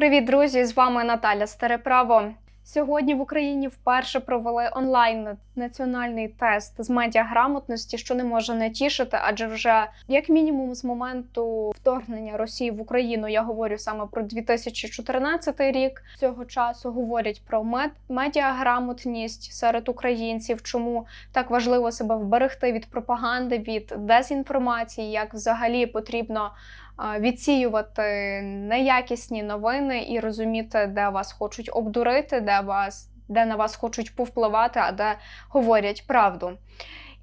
Привіт, друзі! З вами Наталя Стареправо. Сьогодні в Україні вперше провели онлайн національний тест з медіаграмотності, що не може не тішити, адже вже як мінімум з моменту вторгнення Росії в Україну я говорю саме про 2014 рік. Цього часу говорять про мед медіаграмотність серед українців, чому так важливо себе вберегти від пропаганди, від дезінформації, як взагалі потрібно відсіювати неякісні новини і розуміти, де вас хочуть обдурити, де вас де на вас хочуть повпливати, а де говорять правду.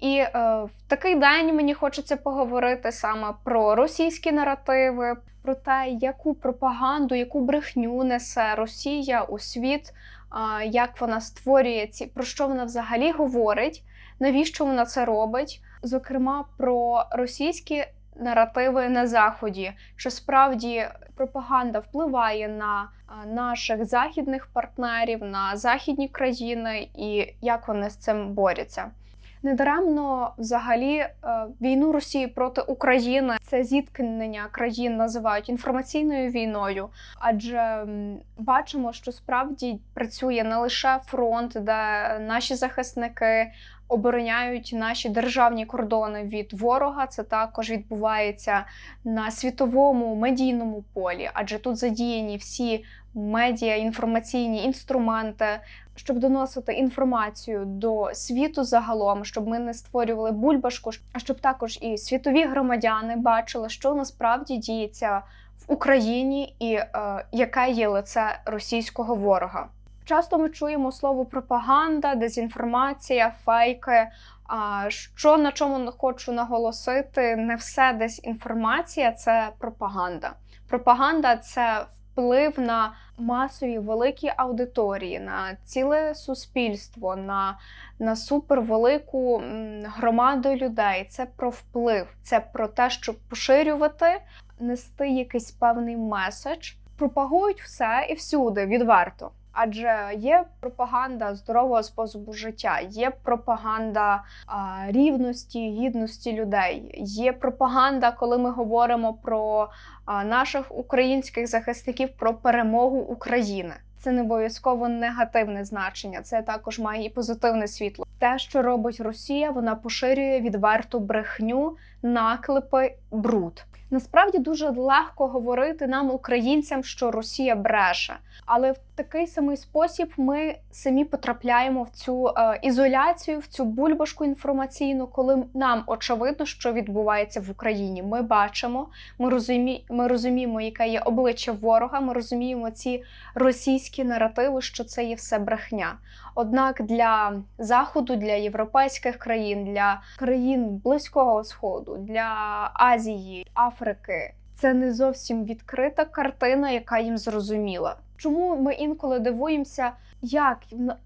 І е, в такий день мені хочеться поговорити саме про російські наративи, про те, яку пропаганду, яку брехню несе Росія у світ, е, як вона створює ці, про що вона взагалі говорить, навіщо вона це робить. Зокрема, про російські наративи на заході, що справді пропаганда впливає на наших західних партнерів, на західні країни, і як вони з цим борються. Недаремно взагалі е, війну Росії проти України це зіткнення країн називають інформаційною війною, адже бачимо, що справді працює не лише фронт, де наші захисники обороняють наші державні кордони від ворога. Це також відбувається на світовому медійному полі, адже тут задіяні всі медіа, інформаційні інструменти, щоб доносити інформацію до світу загалом, щоб ми не створювали бульбашку, а щоб також і світові громадяни бачили, що насправді діється в Україні і е, яке є лице російського ворога. Часто ми чуємо слово пропаганда, дезінформація, фейки. А що на чому хочу наголосити, не все дезінформація це пропаганда. Пропаганда це вплив на масові великі аудиторії, на ціле суспільство, на, на супервелику громаду людей. Це про вплив, це про те, щоб поширювати, нести якийсь певний меседж, пропагують все і всюди відверто. Адже є пропаганда здорового способу життя, є пропаганда а, рівності, гідності людей, є пропаганда, коли ми говоримо про а, наших українських захисників про перемогу України. Це не обов'язково негативне значення, це також має і позитивне світло. Те, що робить Росія, вона поширює відверту брехню, наклепи, бруд. Насправді дуже легко говорити нам, українцям, що Росія бреше, але в такий самий спосіб ми самі потрапляємо в цю е, ізоляцію, в цю бульбашку інформаційну, коли нам очевидно, що відбувається в Україні. Ми бачимо, ми розумі, ми розуміємо, яке є обличчя ворога. Ми розуміємо ці російські наративи, що це є все брехня. Однак для заходу, для європейських країн, для країн Близького Сходу, для Азії, Африки. Це не зовсім відкрита картина, яка їм зрозуміла. Чому ми інколи дивуємося, як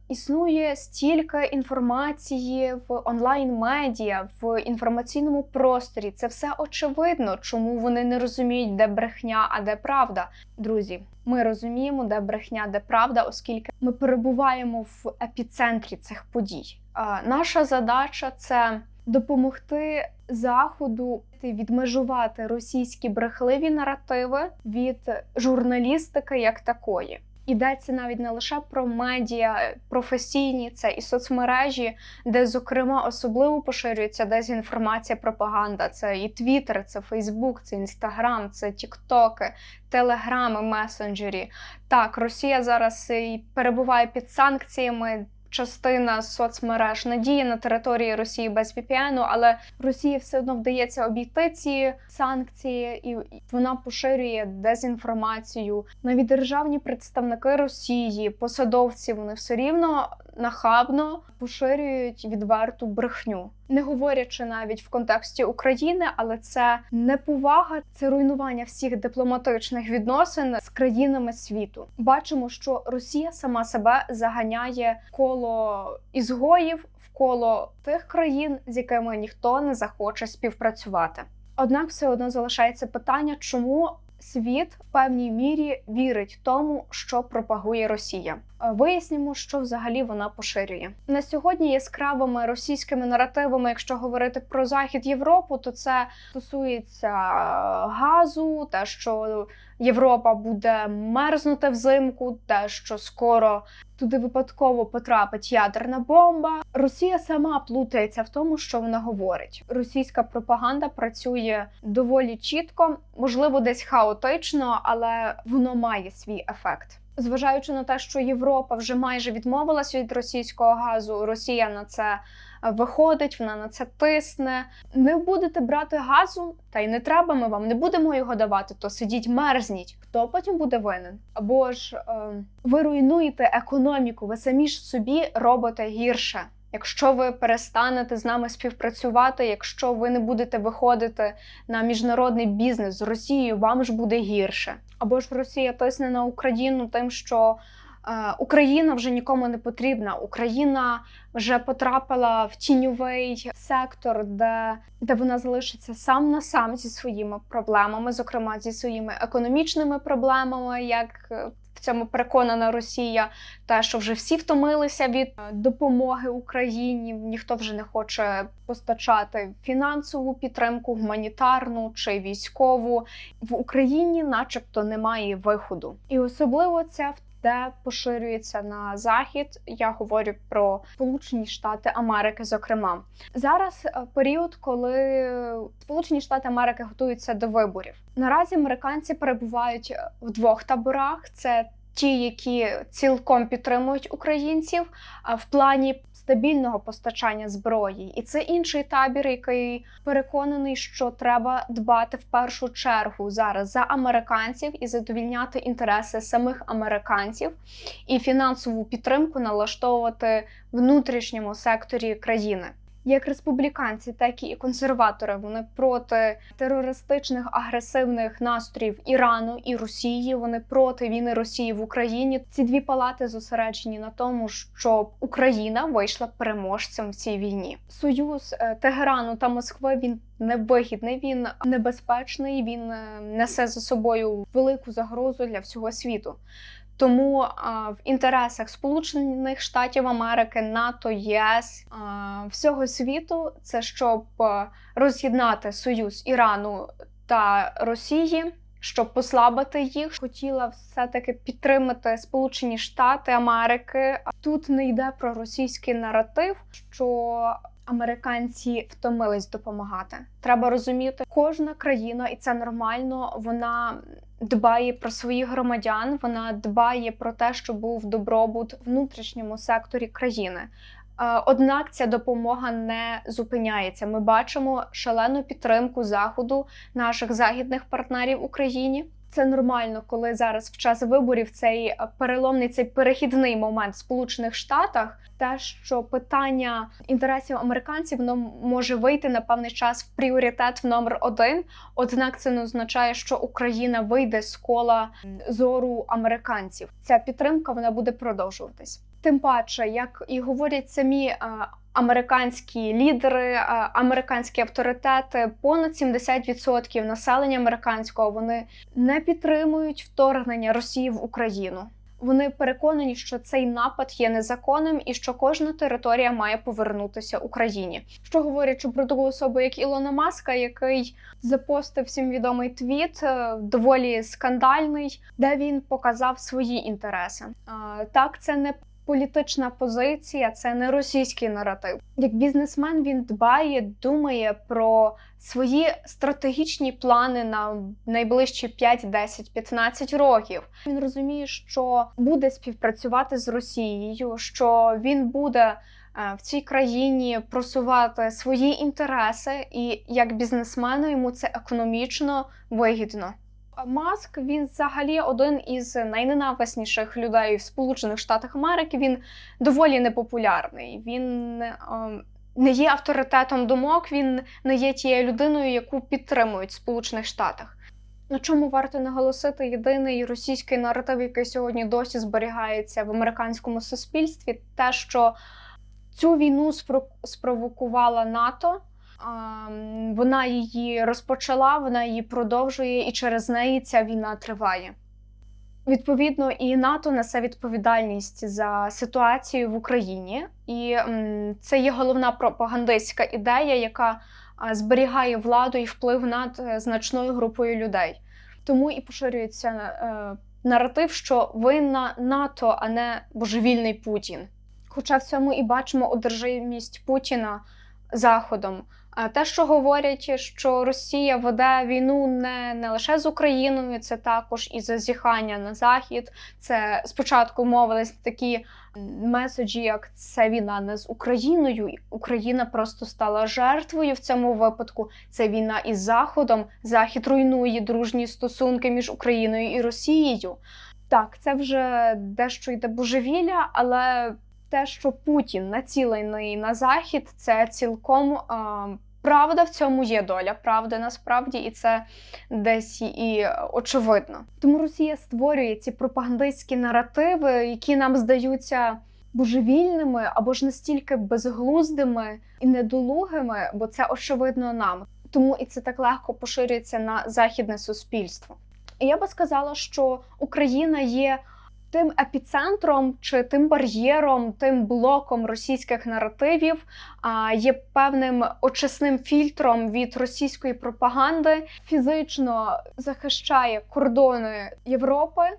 існує стільки інформації в онлайн-медіа, в інформаційному просторі? Це все очевидно, чому вони не розуміють, де брехня, а де правда. Друзі, ми розуміємо, де брехня, де правда, оскільки ми перебуваємо в епіцентрі цих подій. Наша задача це допомогти заходу відмежувати російські брехливі наративи від журналістики як такої. Йдеться навіть не лише про медіа професійні, це і соцмережі, де, зокрема, особливо поширюється дезінформація, пропаганда. Це і Твіттер, це Фейсбук, це Інстаграм, це Тіктоки, Телеграми, месенджері. Так, Росія зараз перебуває під санкціями частина соцмереж надії на території Росії без VPN, але Росії все одно вдається обійти ці санкції, і вона поширює дезінформацію. Навіть державні представники Росії, посадовці, вони все рівно нахабно поширюють відверту брехню, не говорячи навіть в контексті України, але це неповага, це руйнування всіх дипломатичних відносин з країнами світу. Бачимо, що Росія сама себе заганяє коло ізгоїв в коло тих країн, з якими ніхто не захоче співпрацювати. Однак все одно залишається питання, чому світ в певній мірі вірить тому, що пропагує Росія. Е, вияснимо, що взагалі вона поширює на сьогодні. Яскравими російськими наративами, якщо говорити про захід Європу, то це стосується е, газу, те, що Європа буде мерзнути взимку, те, що скоро туди випадково потрапить ядерна бомба. Росія сама плутається в тому, що вона говорить. Російська пропаганда працює доволі чітко, можливо, десь хаотично, але воно має свій ефект. Зважаючи на те, що Європа вже майже відмовилася від російського газу, Росія на це виходить, вона на це тисне. Не будете брати газу, та й не треба. Ми вам не будемо його давати. То сидіть, мерзніть. Хто потім буде винен? Або ж е, ви руйнуєте економіку, ви самі ж собі робите гірше. Якщо ви перестанете з нами співпрацювати, якщо ви не будете виходити на міжнародний бізнес з Росією, вам ж буде гірше. Або ж Росія тисне на Україну тим, що е, Україна вже нікому не потрібна. Україна вже потрапила в тіньовий сектор, де, де вона залишиться сам на сам зі своїми проблемами, зокрема зі своїми економічними проблемами, як е, цьому переконана Росія, те, що вже всі втомилися від е, допомоги Україні, ніхто вже не хоче постачати фінансову підтримку, гуманітарну чи військову. В Україні, начебто, немає виходу, і особливо це де поширюється на захід. Я говорю про Сполучені Штати Америки. Зокрема, зараз е, період, коли Сполучені Штати Америки готуються до виборів. Наразі американці перебувають в двох таборах: це ті, які цілком підтримують українців в плані стабільного постачання зброї, і це інший табір, який переконаний, що треба дбати в першу чергу зараз за американців і задовільняти інтереси самих американців і фінансову підтримку налаштовувати внутрішньому секторі країни. Як республіканці, так і консерватори вони проти терористичних агресивних настроїв Ірану і Росії. Вони проти війни Росії в Україні. Ці дві палати зосереджені на тому, щоб Україна вийшла переможцем в цій війні. Союз е, Тегерану та Москви він невигідний, він небезпечний. Він е, несе за собою велику загрозу для всього світу. Тому а, в інтересах Сполучених Штатів Америки, НАТО, ЄС а, всього світу це щоб роз'єднати союз Ірану та Росії, щоб послабити їх. Хотіла все таки підтримати Сполучені Штати Америки. Тут не йде про російський наратив, що Американці втомились допомагати. Треба розуміти, кожна країна, і це нормально. Вона дбає про своїх громадян, вона дбає про те, щоб був добробут в внутрішньому секторі країни. Однак ця допомога не зупиняється. Ми бачимо шалену підтримку заходу наших західних партнерів Україні. Це нормально, коли зараз в час виборів цей переломний цей перехідний момент в Сполучених Штатах, те, що питання інтересів американців воно може вийти на певний час в пріоритет в номер один. Однак це не означає, що Україна вийде з кола зору американців. Ця підтримка вона буде продовжуватись. Тим паче, як і говорять самі американські лідери, американські авторитети, понад 70% населення американського вони не підтримують вторгнення Росії в Україну. Вони переконані, що цей напад є незаконним і що кожна територія має повернутися Україні. Що говорячи про таку особу, як Ілона Маска, який запостив всім відомий твіт, е, доволі скандальний, де він показав свої інтереси. Так, це не політична позиція, це не російський наратив. Як бізнесмен він дбає, думає про свої стратегічні плани на найближчі 5, 10, 15 років. Він розуміє, що буде співпрацювати з Росією, що він буде. Е, в цій країні просувати свої інтереси, і як бізнесмену йому це економічно вигідно. Маск він взагалі один із найненависніших людей в Сполучених Штатах Америки. Він доволі непопулярний. Він ем, не є авторитетом думок, він не є тією людиною, яку підтримують в Сполучених Штатах. На чому варто наголосити єдиний російський наратив, який сьогодні досі зберігається в американському суспільстві, те, що цю війну спровокувала НАТО. Вона її розпочала, вона її продовжує, і через неї ця війна триває. Відповідно, і НАТО несе відповідальність за ситуацію в Україні, і це є головна пропагандистська ідея, яка зберігає владу і вплив над е, значною групою людей. Тому і поширюється е, наратив, що винна НАТО, а не божевільний Путін. Хоча в цьому і бачимо одержимість Путіна Заходом. Те, що говорять, що Росія веде війну не, не лише з Україною, це також і зазіхання на захід. Це спочатку мовились такі меседжі, як це війна не з Україною. Україна просто стала жертвою в цьому випадку. Це війна із Заходом. Захід руйнує дружні стосунки між Україною і Росією. Так, це вже дещо йде божевілля, але те, що Путін націлений на захід, це цілком а, правда. В цьому є доля правди насправді, і це десь і очевидно. Тому Росія створює ці пропагандистські наративи, які нам здаються божевільними або ж настільки безглуздими і недолугими, бо це очевидно нам. Тому і це так легко поширюється на західне суспільство. І я би сказала, що Україна є тим епіцентром чи тим бар'єром, тим блоком російських наративів, а є певним очисним фільтром від російської пропаганди, фізично захищає кордони Європи. Е,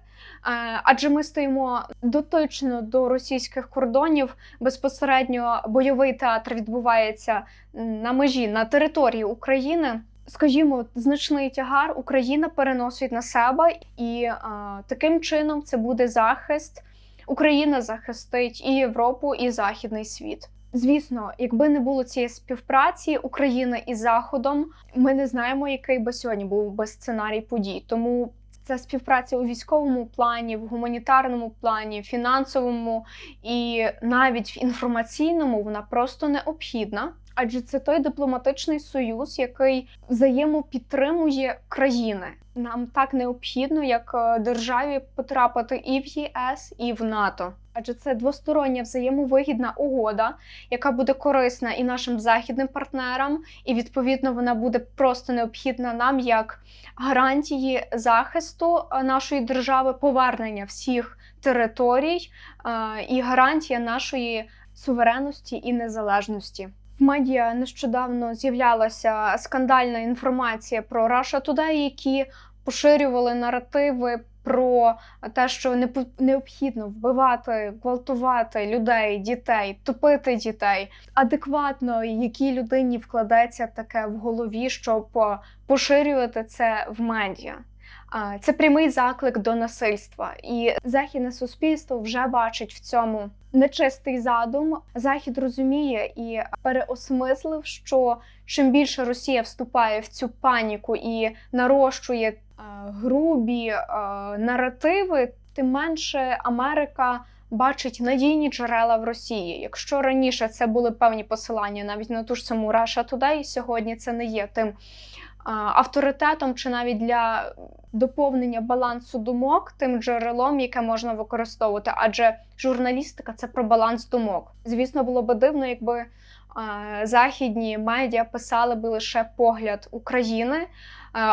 Адже ми стоїмо дотично до російських кордонів. Безпосередньо бойовий театр відбувається на межі на території України. Скажімо, значний тягар Україна переносить на себе, і а, таким чином це буде захист. Україна захистить і Європу, і західний світ. Звісно, якби не було цієї співпраці України із Заходом, ми не знаємо, який би сьогодні був би сценарій подій. Тому ця співпраця у військовому плані, в гуманітарному плані, фінансовому і навіть в інформаційному вона просто необхідна. Адже це той дипломатичний союз, який взаємопідтримує країни. Нам так необхідно, як е, державі потрапити і в ЄС, і в НАТО. Адже це двостороння взаємовигідна угода, яка буде корисна і нашим західним партнерам, і відповідно вона буде просто необхідна нам як гарантії захисту е, нашої держави, повернення всіх територій е, і гарантія нашої суверенності і незалежності. В медіа нещодавно з'являлася скандальна інформація про Russia Today, які поширювали наративи про те, що необхідно вбивати, гвалтувати людей, дітей, топити дітей. Адекватно, якій людині вкладеться таке в голові, щоб поширювати це в медіа. Це прямий заклик до насильства, і західне суспільство вже бачить в цьому нечистий задум. Захід розуміє і переосмислив, що чим більше Росія вступає в цю паніку і нарощує е, грубі е, наративи, тим менше Америка. Бачить надійні джерела в Росії. Якщо раніше це були певні посилання навіть на ту ж саму Russia Today, сьогодні це не є тим авторитетом чи навіть для доповнення балансу думок тим джерелом, яке можна використовувати, адже журналістика це про баланс думок. Звісно, було би дивно, якби західні медіа писали би лише погляд України,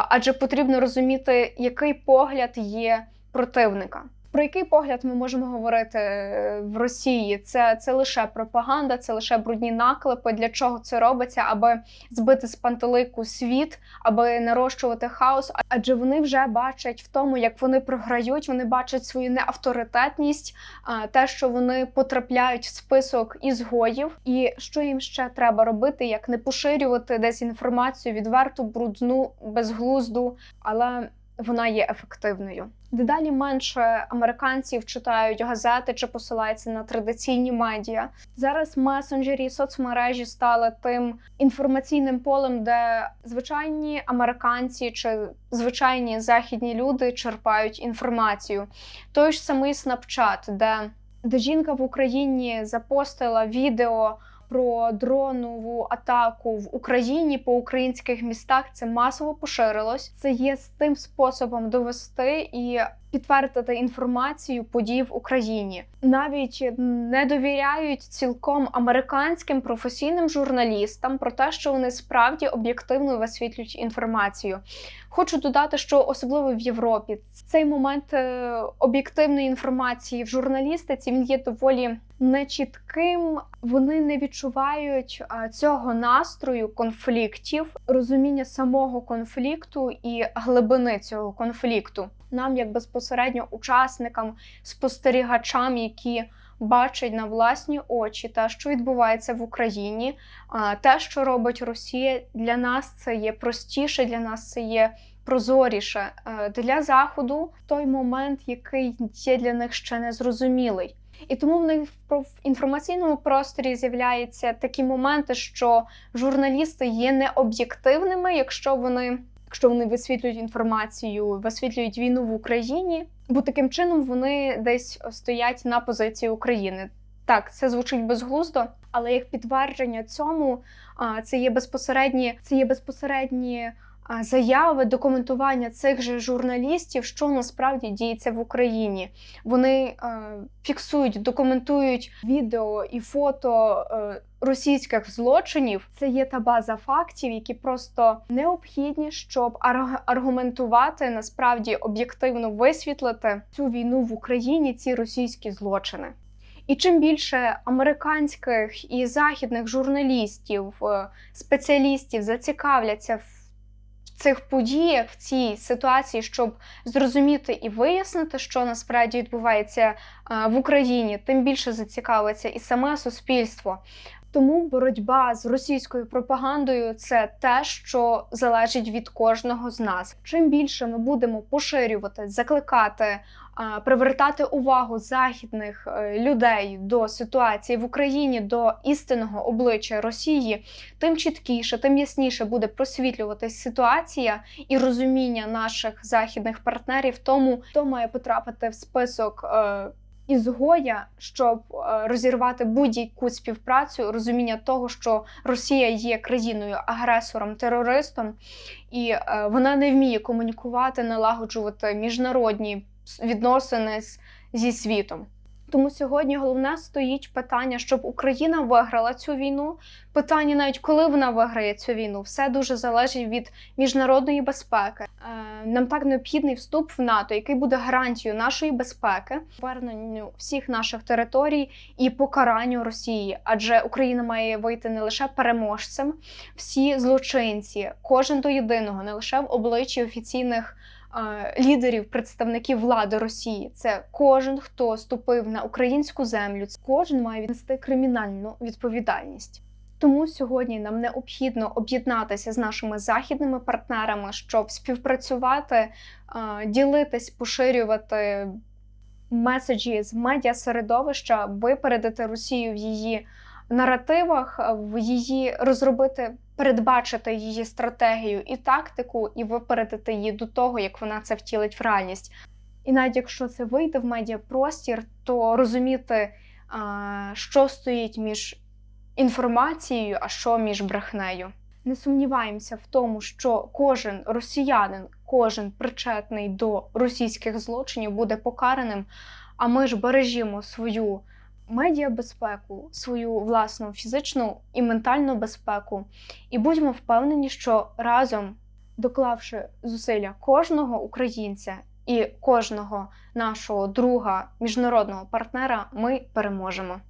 адже потрібно розуміти, який погляд є противника. Про який погляд ми можемо говорити е, в Росії? Це це лише пропаганда, це лише брудні наклепи. Для чого це робиться, аби збити з пантелику світ, аби нарощувати хаос? Адже вони вже бачать в тому, як вони програють. Вони бачать свою неавторитетність, те, що вони потрапляють в список ізгоїв, і що їм ще треба робити, як не поширювати дезінформацію, відверту, брудну, безглузду, але вона є ефективною. Дедалі менше американців читають газети чи посилаються на традиційні медіа. Зараз месенджері і соцмережі стали тим інформаційним полем, де звичайні американці чи звичайні західні люди черпають інформацію. Той ж самий Snapchat, де, де жінка в Україні запостила відео про дронову атаку в Україні по українських містах це масово поширилось. Це є з тим способом довести і підтвердити інформацію подій в Україні. Навіть не довіряють цілком американським професійним журналістам про те, що вони справді об'єктивно висвітлюють інформацію. Хочу додати, що особливо в Європі цей момент е, об'єктивної інформації в журналістиці він є доволі нечітким. Вони не відчувають цього настрою конфліктів, розуміння самого конфлікту і глибини цього конфлікту. Нам, як безпосередньо учасникам, спостерігачам, які бачать на власні очі те, що відбувається в Україні, те, що робить Росія, для нас це є простіше, для нас це є прозоріше. Е, Для заходу той момент, який є для них ще незрозумілий. І тому в них в інформаційному просторі з'являються такі моменти, що журналісти є необ'єктивними, якщо вони, якщо вони висвітлюють інформацію, висвітлюють війну в Україні, бо таким чином вони десь стоять на позиції України. Так, це звучить безглуздо, але як підтвердження цьому, це є безпосередні, це є безпосередні заяви, документування цих же журналістів, що насправді діється в Україні. Вони е, фіксують, документують відео і фото е, російських злочинів. Це є та база фактів, які просто необхідні, щоб арг- аргументувати насправді об'єктивно висвітлити цю війну в Україні, ці російські злочини. І чим більше американських і західних журналістів, е, спеціалістів зацікавляться в цих подіях, в цій ситуації, щоб зрозуміти і вияснити, що насправді відбувається е, в Україні, тим більше зацікавиться і саме суспільство. Тому боротьба з російською пропагандою це те, що залежить від кожного з нас. Чим більше ми будемо поширювати, закликати, привертати увагу західних е, людей до ситуації в Україні, до істинного обличчя Росії, тим чіткіше, тим ясніше буде просвітлюватись ситуація і розуміння наших західних партнерів тому, хто має потрапити в список. е, Ізгоя, щоб е, розірвати будь-яку співпрацю, розуміння того, що Росія є країною агресором, терористом, і вона не вміє комунікувати, налагоджувати міжнародні відносини зі світом. Тому сьогодні головне стоїть питання, щоб Україна виграла цю війну. Питання навіть коли вона виграє цю війну, все дуже залежить від міжнародної безпеки. Е, Нам так необхідний вступ в НАТО, який буде гарантією нашої безпеки, поверненню всіх наших територій і покаранню Росії. Адже Україна має вийти не лише переможцем, всі злочинці, кожен до єдиного, не лише в обличчі офіційних. Лідерів, представників влади Росії, це кожен, хто ступив на українську землю, кожен має віднести кримінальну відповідальність. Тому сьогодні нам необхідно об'єднатися з нашими західними партнерами, щоб співпрацювати, ділитись, поширювати меседжі з медіасередовища, випередити Росію в її наративах, в її розробити, передбачити її стратегію і тактику, і випередити її до того, як вона це втілить в реальність. І навіть якщо це вийде в медіапростір, то розуміти, що стоїть між інформацією, а що між брехнею. Не сумніваємося в тому, що кожен росіянин, кожен причетний до російських злочинів буде покараним. А ми ж бережімо свою медіабезпеку, свою власну фізичну і ментальну безпеку, і будьмо впевнені, що разом, доклавши зусилля кожного українця і кожного нашого друга, міжнародного партнера, ми переможемо.